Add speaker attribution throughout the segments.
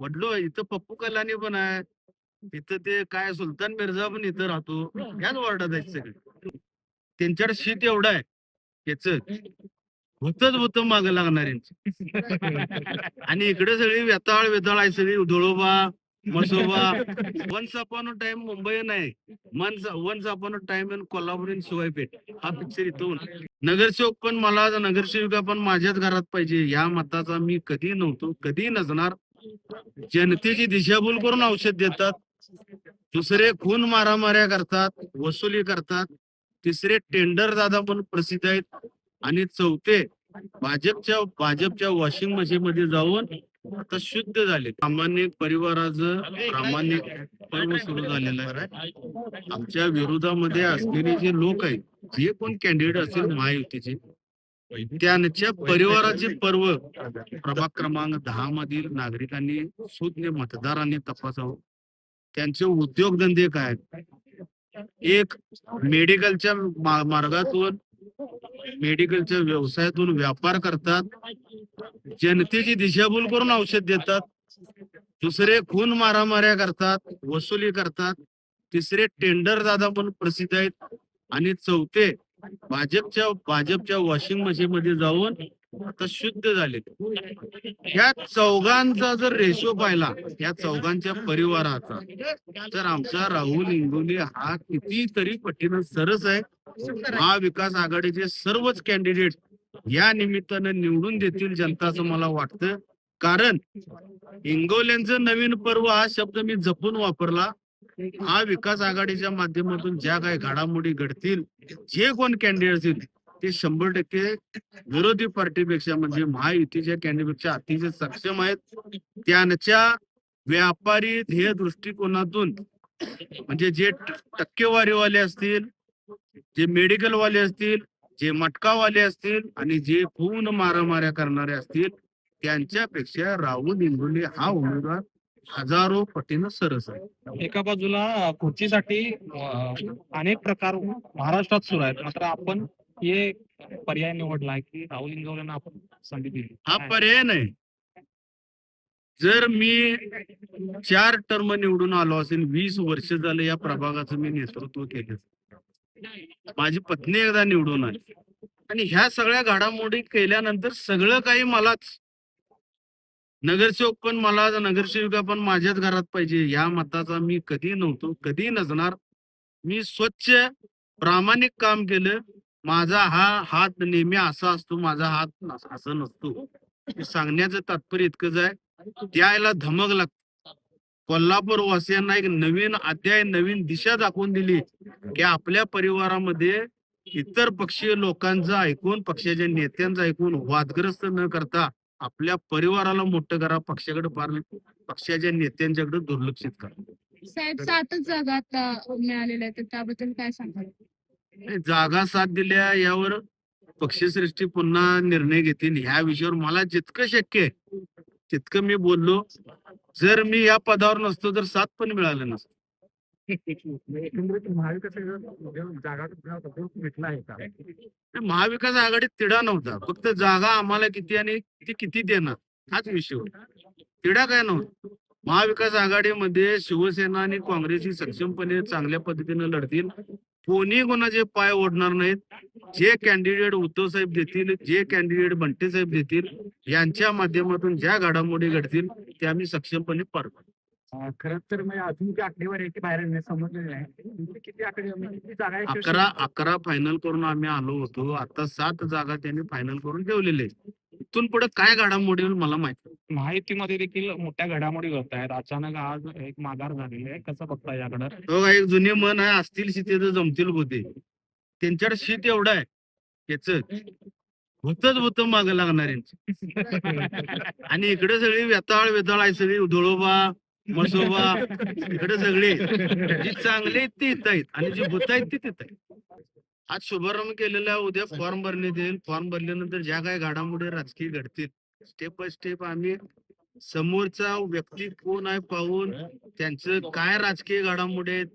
Speaker 1: वडलो इथं पप्पू कलानी पण आहे इथं ते काय सुलतान मिर्झा पण इथं राहतो. ह्याच वॉर्डात आहेत सगळे. त्यांच्याकडे शीत एवढं आहे. त्याच होतच होत माग लागणार आणि इकडे सगळी व्यताळ वेताळ आहे सगळी. Dhuloba Masoba once upon time Mumbai नाही. Once once upon time in Kolhapur in शिवायपेठ. हा पिक्चर इथून. नगरसेवक पण मला नगरसेविका पण माझ्याच घरात पाहिजे. या मताचा मी कधी नव्हतो कधी नसणार. जनतेची दिशाभूल करून औषध देतात. दुसरे खून मारामाऱ्या करतात वसुली करतात. तिसरे टेंडर दादा पण प्रसिद्ध आहेत. आणि चौथे भाजपच्या भाजपच्या वॉशिंग मशीन मध्ये जाऊन आता शुद्ध झाले. प्रामाणिक परिवाराचं प्रामाणिक पर्व सुरू झालेलं आहे. आमच्या विरोधामध्ये असलेले जे लोक आहेत जे कोण कॅन्डिडेट असेल महायुतीचे त्यांच्या परिवाराचे पर्व प्रभाग क्रमांक दहा मधील नागरिकांनी सुज्ञ मतदारांनी तपासावं. त्यांचे उद्योगधंदे काय? एक मेडिकलच्या मार्गातून मेडिकलच्या व्यवसायातून व्यापार करतात. जनतेची दिशाभूल करून औषध देतात. दुसरे खून मारामाऱ्या करतात वसुली करतात. तिसरे टेंडर दादा पण प्रसिद्ध आहेत. आणि चौथे भाजपच्या भाजपच्या वॉशिंग मशीन मध्ये जाऊन आता शुद्ध झाले ह्या चौघांचा जर रेशो पाहिला या चौघांच्या परिवाराचा तर आमचा राहुल इंगोली हा कितीतरी पटीनं सरस आहे. महाविकास आघाडीचे सर्वच कॅन्डिडेट या निमित्तानं निवडून देतील जनता असं मला वाटतं. कारण इंगोल्यांचं नवीन पर्व हा शब्द मी जपून वापरला. हा विकास आघाडीच्या माध्यमातून ज्या काही घडामोडी घडतील जे कोण कॅन्डिडेट असतील ते शंभर टक्के विरोधी पार्टीपेक्षा म्हणजे महायुतीच्या कॅन्डिडेटपेक्षा अतिशय सक्षम आहेत. त्यांच्या व्यापारी ध्येय दृष्टिकोनातून म्हणजे जे टक्केवारीवाले असतील जे मेडिकल वाले असतील जे मटकावाले असतील आणि जे खून मारामाऱ्या करणारे असतील त्यांच्यापेक्षा राहुल इंगोले हा उमेदवार हजारो पटीनं सरस आहे.
Speaker 2: एका बाजूला खुर्चीसाठी अनेक प्रकार महाराष्ट्रात सुरू आहेत. मात्र आपण हे पर्याय निवडलाय की राहुल इंगवलेंना आपण संधी दिली.
Speaker 1: हा? पर्याय नाही. जर मी चार टर्म निवडून आलो असेल वीस वर्ष झाले या प्रभागाचं मी नेतृत्व केलं. माझी पत्नी एकदा निवडून आली. आणि ह्या सगळ्या घडामोडी केल्यानंतर सगळं काही मलाच नगरसेवक पण मला नगरसेविका पण माझ्याच घरात पाहिजे. या मताचा मी कधी नव्हतो कधी नसणार. मी स्वच्छ प्रामाणिक काम केलं. माझा हा हात नेहमी असा असतो माझा हात असा असं नसतो सांगण्याचं तात्पर्य इतकंच आहे. त्याला धमक लागते कोल्हापूर वासियांना एक नवीन अध्याय नवीन दिशा दाखवून दिली की आपल्या परिवारामध्ये इतर पक्षीय लोकांचं ऐकून पक्षाच्या नेत्यांचं ऐकून वादग्रस्त न करता आपल्या परिवाराला मोठं करा पक्षाकडे फार पक्षाच्या नेत्यांच्याकडे दुर्लक्षित करा.
Speaker 3: साहेब सातच जागा आता मिळालेल्या आहेत त्याबद्दल काय सांगाल?
Speaker 1: नाही, जागा साथ दिल्या यावर पक्षश्रेष्ठी पुन्हा निर्णय घेतील. ह्या विषयावर मला जितकं शक्य आहे तितकं मी बोललो. जर मी या पदावर नसतो तर साथ पण मिळालं नसतं.
Speaker 2: म्हणजे एकंदरीत महाविकास जागा भेटला आहे का?
Speaker 1: महाविकास आघाडीत तिढा नव्हता. फक्त जागा आम्हाला किती आणि ती किती देणार हाच विषय होता. तिढा काय नव्हता. महाविकास आघाडीमध्ये शिवसेना आणि काँग्रेस ही सक्षमपणे चांगल्या पद्धतीने लढतील. कोणी कोणाचे पाय ओढणार नाहीत. जे कॅन्डिडेट उद्धव साहेब देतील जे कॅन्डिडेट बंटे साहेब देतील यांच्या माध्यमातून ज्या घडामोडी घडतील त्या आम्ही सक्षमपणे पार पाडू.
Speaker 2: खरं तर म्हणजे अजून ती आकडेवारी आहे ती बाहेर नाही समजलेली किती आकडे म्हणजे किती जागा आहे
Speaker 1: अकरा अकरा फायनल करून आम्ही आलो होतो. आता सात जागा त्यांनी फायनल करून ठेवलेले. इथून पुढे काय घडामोडी होईल मला माहिती नाही.
Speaker 2: माहितीमध्ये देखील मोठ्या घडामोडी होत आहेत. अचानक आज एक माघार झालेली आहे. कसं बघता याकडं?
Speaker 1: तो एक जुनी मन आहे. असतील शीते तर जमतील होते त्यांच्याकडे शीत एवढं आहे. त्याच होतच होत माग लागणार. आणि इकडे सगळी व्यताळ वेताळ आहे. सगळी धुळोबा मसोबा इकडे सगळे. जी चांगले आहेत ते इथं आहेत. आणि जी भूत आहेत ते तिथं आहेत. आज शुभारंभ केलेला उद्या फॉर्म भरण्यात येईल फॉर्म भरल्यानंतर ज्या काही घडामोडी राजकीय घडतील स्टेप बाय स्टेप आम्ही समोरचा व्यक्ती कोण आहे पाहून त्यांचं काय राजकीय घडामोडी आहेत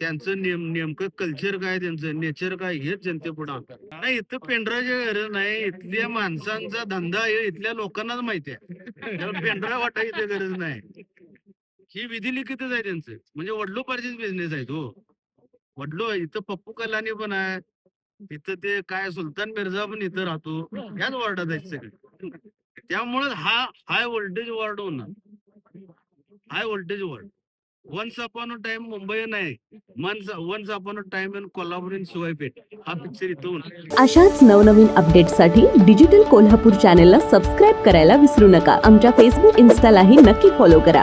Speaker 1: त्यांचं नेम नेमकं कल्चर काय त्यांचं नेचर काय हेच जनतेपुढे नाही इथं पेंढराची गरज नाही. इथल्या माणसांचा धंदा हे इथल्या लोकांनाच माहिती आहे. त्याला पेंढरा वाटायची गरज नाही. ही विधी लिखितच आहे त्यांचं. म्हणजे वडलोपार्जित बिझनेस आहे तो हो. वडलो इथं पप्पू कलानी पण आहे. इथं ते काय सुलतान मिर्झा पण इथं राहतो. ह्याच वॉर्डात आहेत सगळे. त्यामुळे हा हाय व्होल्टेज वॉर्ड होणार. High voltage ward once upon a time Mumbai नाही. Once once upon a time in Kolhapur in शिवायपेठ. हा पिक्चर इथून
Speaker 4: अशाच नवनवीन अपडेट्ससाठी डिजिटल कोल्हापूर चॅनेलला सबस्क्राईब करायला विसरू नका. आमच्या फेसबुक इन्स्टालाही नक्की फॉलो करा.